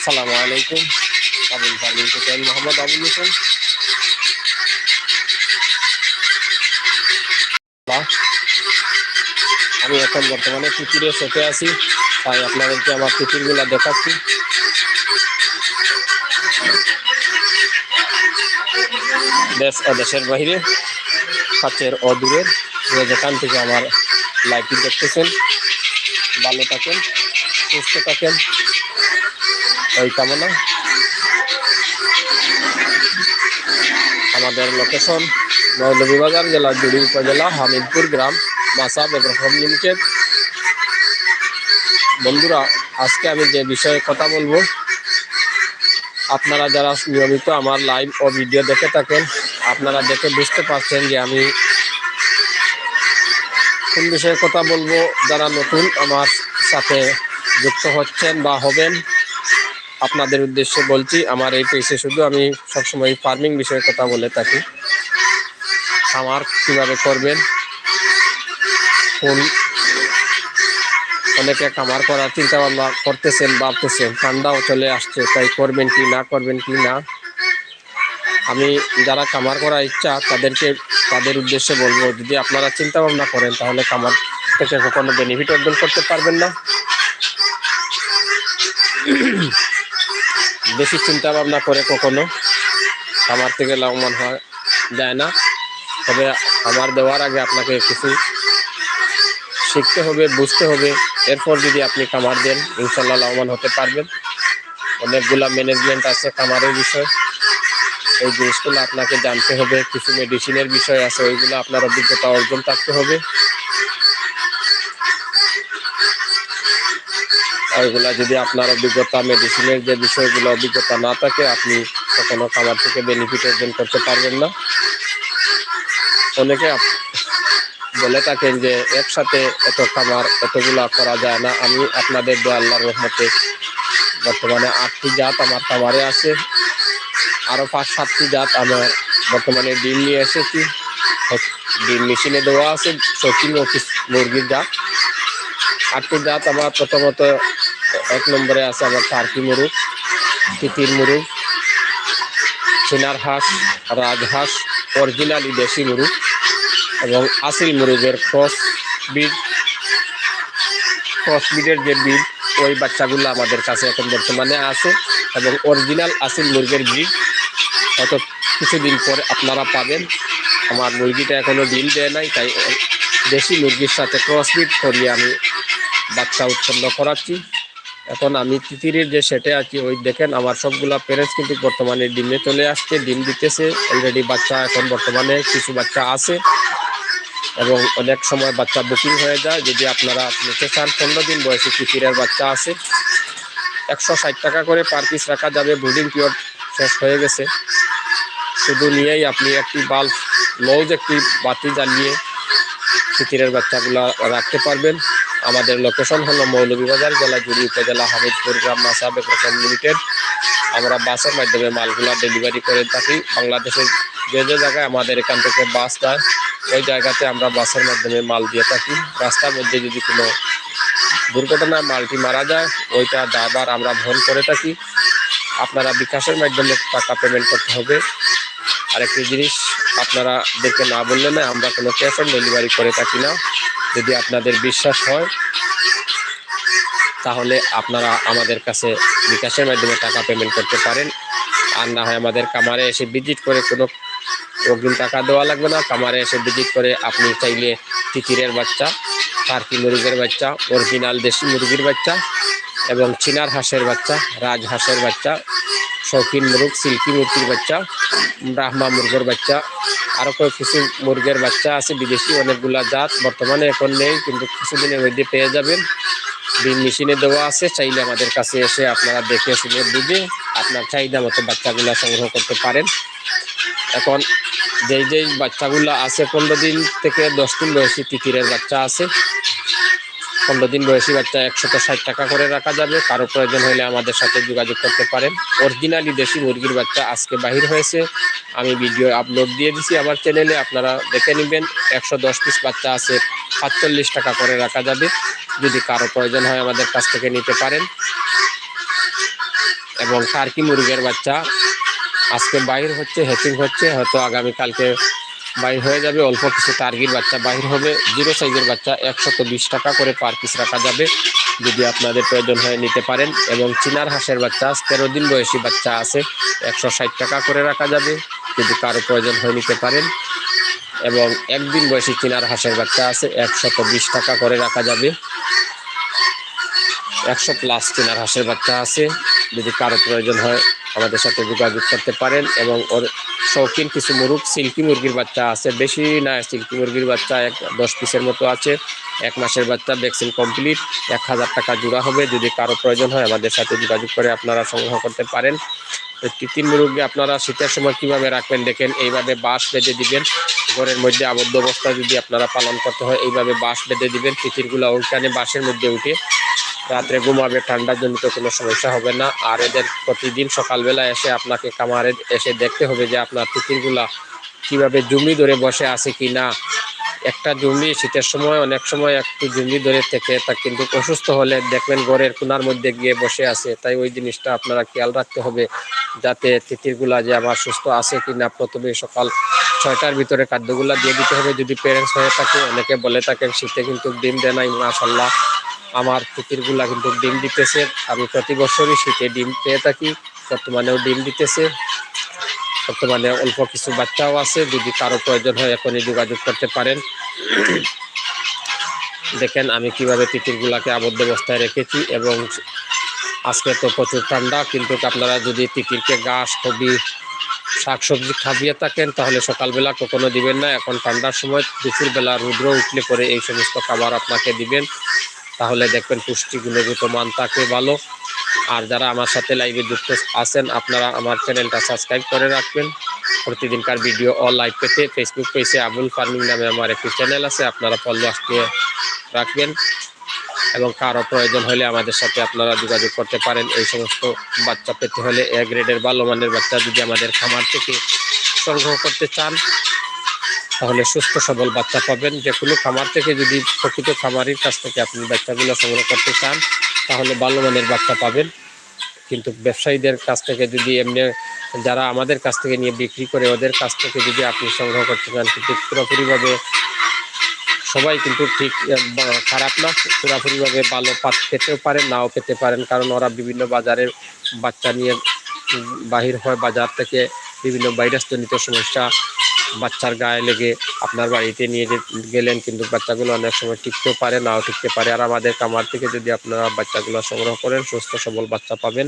আসসালামু আলাইকুম। আবুল ফার্মিং আমি মোহাম্মদ আবুল হোসেন। আমি এখন বর্তমানে পুকুরে সেটে আছি, তাই আপনাদেরকে আমার পুকুরগুলো দেখাচ্ছি। দেশ ও দেশের বাইরে, কাছের ও দূরের যেখান থেকে আমার লাইভটি দেখতেছেন, ভালো থাকেন, সুস্থ থাকেন। এই কামনা আমাদের লোকেশন মৌলভীবাজার জেলা জুড়ি উপজেলা, হামিদপুর গ্রাম মাসা বেগ্রফম লিমিটেড বন্ধুরা, আজকে আমি যে বিষয়ে কথা বলব, আপনারা যারা নিয়মিত আমার লাইভ ও ভিডিও দেখে থাকেন, আপনারা দেখে বুঝতে পারছেন যে আমি কোন বিষয়ে কথা বলব, যারা নতুন আমার সাথে যুক্ত হচ্ছেন বা হবেন আপনাদের উদ্দেশ্যে বলছি, আমার এই পেজে শুধু আমি সবসময় ফার্মিং বিষয়ে কথা বলে থাকি। খামার কীভাবে করবেন? কোন অনেকে খামার করার চিন্তা ভাবনা করতেছেন, ভাবতেছেন, ঠান্ডাও চলে আসছে, তাই করবেন কি, না করবেন কি, না? আমি যারা খামার করার ইচ্ছা, তাদেরকে, তাদের উদ্দেশ্যে বলব, যদি আপনারা চিন্তা ভাবনা করেন, তাহলে খামার থেকে কখনো বেনিফিট অর্জন করতে পারবেন না। বেশি চিন্তা ভাবনা করে কখনো খামার থেকে লাভবান হওয়া যায় না। তবে আমার দেওয়ার আগে আপনাকে কিছু শিখতে হবে, বুঝতে হবে। এরপর যদি আপনি খামার দেন ইনশাল্লাহ লাভবান হতে পারবেন। অনেকগুলা ম্যানেজমেন্ট আছে খামারের বিষয়। এই জিনিসগুলো আপনাকে জানতে হবে। কিছু মেডিসিনের বিষয় আছে, ওইগুলো আপনার অভিজ্ঞতা অর্জন থাকতে হবে। ওইগুলা যদি আপনার অভিজ্ঞতা মেডিসিনের যে বিষয়গুলো অভিজ্ঞতা না থাকে, আপনি কখনো খামার থেকে বেনিফিট অর্জন করতে পারবেন না। অনেকে বলে থাকেন যে, একসাথে এত খামার, এতগুলা করা যায় না। আমি আপনাদের দোয়া, আল্লাহর রহমতে বর্তমানে আটটি জাত আমার খামারে আছে। আরও পাঁচ, সাতটি জাত আমার বর্তমানে ডিম নিয়ে এসেছি। ডিম মেশিনে দেওয়া আছে শৌখিন মুরগির জাত। আটটি জাত আমার প্রথমত এক নম্বরে আছে আমার টার্কি মুরুগ তিতির মুরুগ চিনার হাঁস রাজহাঁস, অরিজিনালি দেশি মুরুগ এবং আসিল মুরুগের ক্রস বিড ক্রস বিডের যে বিড ওই বাচ্চাগুলো আমাদের কাছে এখন বর্তমানে আছে এবং অরিজিনাল আসিল মুরগের ব্রিড হয়তো কিছুদিন পরে আপনারা পাবেন। আমার মুরগিটা এখনও ডিম দেয় নাই, তাই দেশি মুরগির সাথে ক্রসবিট করিয়ে আমি বাচ্চা উৎপন্ন করাচ্ছি। এখন আমি তিতিরের যে সেটে আছি, ওই দেখেন আমার সবগুলা প্যারেন্টস কিন্তু বর্তমানে ডিমে চলে আসছে, ডিম দিতেছে। অলরেডি বাচ্চা এখন বর্তমানে কিছু বাচ্চা আছে এবং অনেক সময় বাচ্চা বুকিং হয়ে যায়। যদি আপনারা নিতে চান, পনেরো দিন বয়সে তিতিরের বাচ্চা আছে। একশো ষাট টাকা করে পার পিস রাখা যাবে ব্রিডিং পিরিয়ড শেষ হয়ে গেছে। শুধু নিয়েই আপনি একটি বাল্ব লজ একটি বাতি জ্বালিয়ে তিতিরের বাচ্চাগুলো রাখতে পারবেন। আমাদের লোকেশন হলো মৌলভীবাজার জেলা জুড়ি উপজেলা হামিদপুর গ্রাম মাসা বেকরসন লিমিটেড আমরা বাসের মাধ্যমে মালগুলা ডেলিভারি করে থাকি। বাংলাদেশের যে যে জায়গায় আমাদের এখান থেকে বাস যায়, ওই জায়গাতে আমরা বাসের মাধ্যমে মাল দিয়ে থাকি। রাস্তার মধ্যে যদি কোনো দুর্ঘটনায় মালটি মারা যায়, ওইটা ড্রাইভার আমরা বহন করে থাকি। আপনারা বিকাশের মাধ্যমে টাকা পেমেন্ট করতে হবে। আরেকটি জিনিস, আপনারা দেখে না বললে না আমরা কোনো ক্যাশ অন ডেলিভারি করে থাকি না। যদি আপনাদের বিশ্বাস হয়, তাহলে আপনারা আমাদের কাছে বিকাশের মাধ্যমে টাকা পেমেন্ট করতে পারেন। আর না হয় আমাদের কামারে এসে ভিজিট করে কোনো অগ্রিম টাকা দেওয়া লাগবে না। কামারে এসে ভিজিট করে আপনি চাইলে তিতিরের বাচ্চা টার্কি মুরগির বাচ্চা অরিজিনাল দেশি মুরগির বাচ্চা এবং চিনার হাঁসের বাচ্চা, রাজহাঁসের বাচ্চা শৌখিন মুরগ সিল্কি মুরগির বাচ্চা, ব্রাহ্মা মুরগের বাচ্চা আরও কয়েক কিছু মুরগের বাচ্চা আছে, বিদেশি অনেকগুলা জাত, বর্তমানে এখন নেই, কিন্তু কিছুদিনের মধ্যে পেয়ে যাবেন। ডিম মেশিনে দেওয়া আছে, চাইলে আমাদের কাছে এসে আপনারা দেখে শুনে বুঝে আপনার চাহিদা মতো বাচ্চাগুলা সংগ্রহ করতে পারেন। এখন যেই যেই বাচ্চাগুলো আছে, পনেরো দিন থেকে দশ দিন বয়সী তিতিরের বাচ্চা আছে। পনেরো দিন বয়সী বাচ্চা একশত ষাট টাকা করে রাখা যাবে। কারও প্রয়োজন হলে আমাদের সাথে যোগাযোগ করতে পারেন। অরিজিনালি দেশি মুরগির বাচ্চা আজকে বাহির হয়েছে। আমি ভিডিও আপলোড দিয়ে দিছি আমার চ্যানেলে, আপনারা দেখে নেবেন। একশো দশ পিস বাচ্চা আছে, সাতচল্লিশ টাকা করে রাখা যাবে। যদি কারও প্রয়োজন হয় আমাদের কাছ থেকে নিতে পারেন। এবং টার্কি মুরগের বাচ্চা আজকে বাহির হচ্ছে হ্যাচিং হচ্ছে। হয়তো আগামী বাইর হয়ে যাবে অল্প কিছু টার্গির বাচ্চা। বাইর হবে জিরো সাইজের বাচ্চা, একশত বিশ টাকা করে পার পিস রাখা যাবে। যদি আপনাদের প্রয়োজন হয় নিতে পারেন। এবং চিনার হাঁসের বাচ্চা, তেরো দিন বয়সী বাচ্চা আছে, একশো ষাট টাকা করে রাখা যাবে। যদি কারও প্রয়োজন হয় নিতে পারেন। এবং একদিন বয়সী চিনার হাঁসের বাচ্চা আছে, একশত বিশ টাকা করে রাখা যাবে। একশো প্লাস চিনার হাঁসের বাচ্চা আছে। যদি কারও প্রয়োজন হয় আমাদের সাথে যোগাযোগ করতে পারেন এবং ওর শৌখিন কিছু মুরগ সিল্কি মুরগির বাচ্চা আছে, বেশি না, সিল্কি মুরগির বাচ্চা এক দশ পিসের মতো আছে, এক মাসের বাচ্চা, ভ্যাকসিন কমপ্লিট, এক হাজার টাকা জোড়া হবে, যদি কারও প্রয়োজন হয় আমাদের সাথে যোগাযোগ করে আপনারা সংগ্রহ করতে পারেন। তিতির মুরগি আপনারা শীতের সময় কীভাবে রাখবেন দেখেন, এইভাবে বাঁশ বেঁধে দিবেন, ঘরের মধ্যে আবদ্ধ অবস্থা যদি আপনারা পালন করতে হয়, এইভাবে বাঁশ বেঁধে দিবেন তিতিরগুলো ওইখানে বাঁশের মধ্যে উঠে রাত্রে ঘুমাবে ঠান্ডার জনিত কোনো সমস্যা হবে না। আর এদের প্রতিদিন সকালবেলা এসে আপনাকে কামারে এসে দেখতে হবে যে আপনার তিতিরগুলা কীভাবে জমি ধরে বসে আছে কি না। একটা জমি শীতের সময়, অনেক সময় একটু জমি ধরে থেকে তা কিন্তু অসুস্থ হলে দেখবেন ঘরের কোনার মধ্যে গিয়ে বসে আছে। তাই ওই জিনিসটা আপনারা খেয়াল রাখতে হবে যাতে তিতিরগুলা যে আমার সুস্থ আছে কি না, প্রথমে সকাল ছয়টার ভিতরে খাদ্যগুলা দিয়ে দিতে হবে। যদি প্যারেন্টস হয়ে থাকে, অনেকে বলে থাকেন, শীতে কিন্তু ডিম দেয় নাই মাশাল্লাহ আমার তিতিরগুলা কিন্তু ডিম দিতেছে। আমি প্রতি বছরই শীতে ডিম পেয়ে থাকি, বর্তমানেও ডিম দিতেছে। বর্তমানে অল্প কিছু বাচ্চাও আছে, যদি কারও প্রয়োজন হয় এখনই যোগাযোগ করতে পারেন। দেখেন আমি কীভাবে তিতিরগুলাকে আবদ্ধ অবস্থায় রেখেছি এবং আজকে তো প্রচুর ঠান্ডা, কিন্তু আপনারা যদি তিতিরকে ঘাস কবি শাকসবজি খাবিয়ে থাকেন, তাহলে সকালবেলা কখনো দিবেন না। এখন ঠান্ডার সময় দুপুরবেলা রুদ্র উঠলে পরে এই সমস্ত খাবার আপনাকে দিবেন। তাহলে দেখবেন পুষ্টি গুণগত মান থাকে ভালো। আর যারা আমার সাথে লাইভে যুক্ত আছেন, আপনারা আমার চ্যানেলটা সাবস্ক্রাইব করে রাখবেন। প্রতিদিনকার ভিডিও অল লাইভ পেতে ফেসবুক পেজে আবুল ফার্মিং নামে আমার একটি চ্যানেল আছে, আপনারা ফলো আসতে রাখবেন। এবং কারও প্রয়োজন হলে আমাদের সাথে আপনারা যোগাযোগ করতে পারেন। এই সমস্ত বাচ্চা পেতে হলে এ গ্রেডের ভালো মানের বাচ্চা যদি আমাদের খামার থেকে সংগ্রহ করতে চান তাহলে সুস্থ সবল বাচ্চা পাবেন। যে কোনো খামার থেকে যদি প্রকৃত খামারির কাছ থেকে আপনি বাচ্চাগুলো সংগ্রহ করতে চান, তাহলে ভালো মানের বাচ্চা পাবেন। কিন্তু ব্যবসায়ীদের কাছ থেকে যদি এমনি যারা আমাদের কাছ থেকে নিয়ে বিক্রি করে, ওদের কাছ থেকে যদি আপনি সংগ্রহ করতে চান, কিন্তু পুরোপুরিভাবে সবাই কিন্তু ঠিক খারাপ না। পুরোপুরিভাবে ভালো পাত পেতেও পারেন, নাও পেতে পারেন। কারণ ওরা বিভিন্ন বাজারে বাচ্চা নিয়ে বাহির হয়, বাজার থেকে বিভিন্ন ভাইরাসজনিত সমস্যা বাচ্চার গায়ে লেগে আপনার বাড়িতে নিয়ে গেলেন, কিন্তু বাচ্চাগুলো অনেক সময় টিকতেও পারে, নাও টিকতে পারে। আর আমাদের কামার থেকে যদি আপনারা বাচ্চাগুলো সংগ্রহ করেন, সুস্থ, সবল বাচ্চা পাবেন।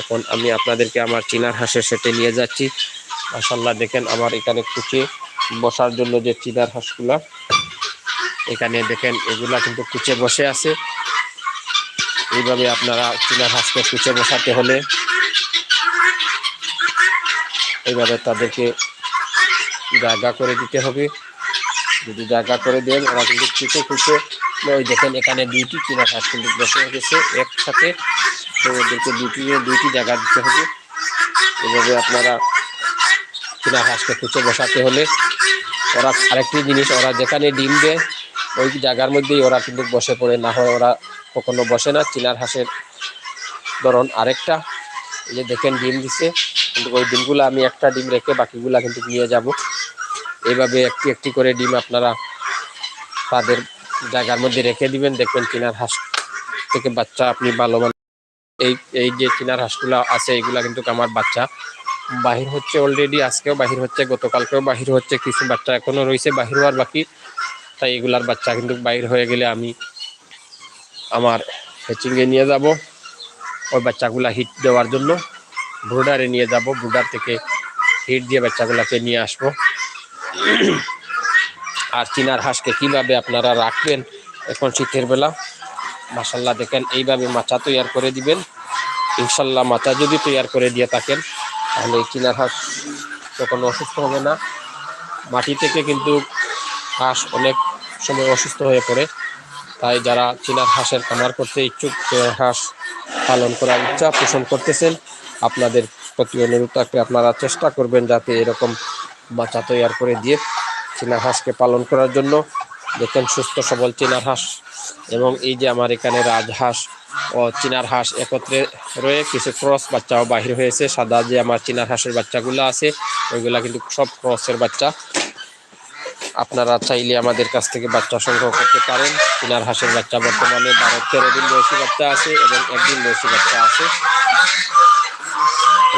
এখন আমি আপনাদেরকে আমার চিনার হাঁসের সেটে নিয়ে যাচ্ছি। মাসাল্লাহ দেখেন আমার এখানে কুচে বসার জন্য যে চিনার হাঁসগুলা, এখানে দেখেন এগুলা কিন্তু কুচে বসে আছে। এইভাবে আপনারা চিনার হাঁসকে কুচে বসাতে হলে এইভাবে তাদেরকে জায়গা করে দিতে হবে। যদি জায়গা করে দেন, ওরা কিন্তু কুচে কুচে ওই দেখেন, এখানে দুইটি চিনার হাঁস কিন্তু বসে গেছে একসাথে। তো ওদেরকে দুটি দুইটি জায়গা দিতে হবে। এভাবে আপনারা চিনার হাঁসকে কুচে বসাতে হলে ওরা আরেকটি জিনিস, ওরা যেখানে ডিম দেয়, ওই জায়গার মধ্যেই ওরা কিন্তু বসে পড়ে। না হয় ওরা কখনো বসে না। চিনার হাঁসের ধরন আরেকটা। এই যে দেখেন, ডিম দিছে। কিন্তু ওই ডিমগুলো আমি একটা ডিম রেখে বাকিগুলা কিন্তু নিয়ে যাব। এইভাবে একটি একটি করে ডিম আপনারা তাদের জায়গার মধ্যে রেখে দিবেন। দেখবেন চিনার হাঁস থেকে বাচ্চা আপনি ভালো মানে এই এই যে চিনার হাঁসগুলো আছে এইগুলা কিন্তু আমার বাচ্চা। বাহির হচ্ছে অলরেডি আজকেও বাহির হচ্ছে, গতকালকেও বাহির হচ্ছে, কিছু বাচ্চা এখনও রয়েছে বাহির হওয়ার বাকি। তাই এগুলার বাচ্চা কিন্তু বাইর হয়ে গেলে আমি আমার হেচিংয়ে নিয়ে যাব। ওই বাচ্চাগুলা হিট দেওয়ার জন্য। ব্রুডারে নিয়ে যাব, ব্রুডার থেকে হিট দিয়ে বাচ্চাগুলোকে নিয়ে আসব। আর চিনার হাঁসকে কীভাবে আপনারা রাখবেন এখন শীতের বেলা? মাসাল্লাহ দেখেন, এইভাবে মাচা তৈয়ার করে দিবেন। ইনশাল্লাহ মাচা যদি তৈয়ার করে দিয়ে থাকেন, তাহলে এই চিনার হাঁস কখনো অসুস্থ হবে না। মাটি থেকে কিন্তু হাঁস অনেক সময় অসুস্থ হয়ে পড়ে। তাই যারা চীনার হাঁসের খামার করতে ইচ্ছুক হাঁস পালন করার ইচ্ছা পোষণ করতেছেন আপনাদের প্রতি অনুরোধ থাকলে আপনারা চেষ্টা করবেন যাতে এরকম বাচ্চা তৈয়ার করে দিয়ে চীনা হাঁসকে পালন করার জন্য। দেখেন সুস্থ, সবল চীনার হাঁস এবং এই যে আমার এখানে রাজহাঁস ও চিনার হাঁস একত্রে রয়ে কিছু ক্রস বাচ্চাও বাহির হয়েছে। সাদা যে আমার চিনার হাঁসের বাচ্চাগুলো আছে, ওইগুলা কিন্তু সব ক্রসের বাচ্চা। আপনারা চাইলে আমাদের কাছ থেকে বাচ্চা সংগ্রহ করতে পারেন। চিনার হাঁসের বাচ্চা বর্তমানে বারো, তেরো দিন বয়সী বাচ্চা আছে এবং একদিন বয়সী বাচ্চা আছে।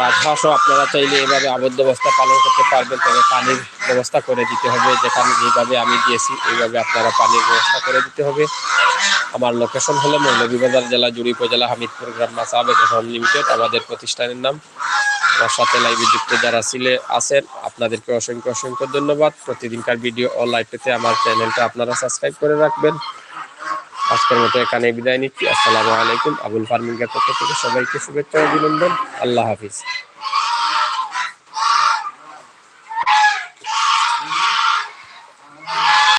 রাজহাঁসও আপনারা চাইলে এভাবে আবদ্ধ অবস্থা পালন করতে পারবেন, তবে পানির ব্যবস্থা করে দিতে হবে। যেখানে যেভাবে আমি দিয়েছি এইভাবে আপনারা পানির ব্যবস্থা করে দিতে হবে। আমার লোকেশন হলো মৌলভীবাজার জেলা, জুড়ি উপজেলা, হামিদপুর গ্রাম মাসা বেকরণ লিমিটেড। আমাদের প্রতিষ্ঠানের নাম, আমার সাথে লাইভে যুক্ত যারা ছিলে, আছেন, আপনাদেরকে অসংখ্য অসংখ্য ধন্যবাদ। প্রতিদিনকার ভিডিও ও লাইভ পেতে আমার চ্যানেলটা আপনারা সাবস্ক্রাইব করে রাখবেন। আজকের মতো এখানে বিদায় নিচ্ছি। আসসালামু আলাইকুম। আবুল ফার্মিংয়ের পক্ষ থেকে সবাইকে শুভেচ্ছা অভিনন্দন। আল্লাহ হাফিজ।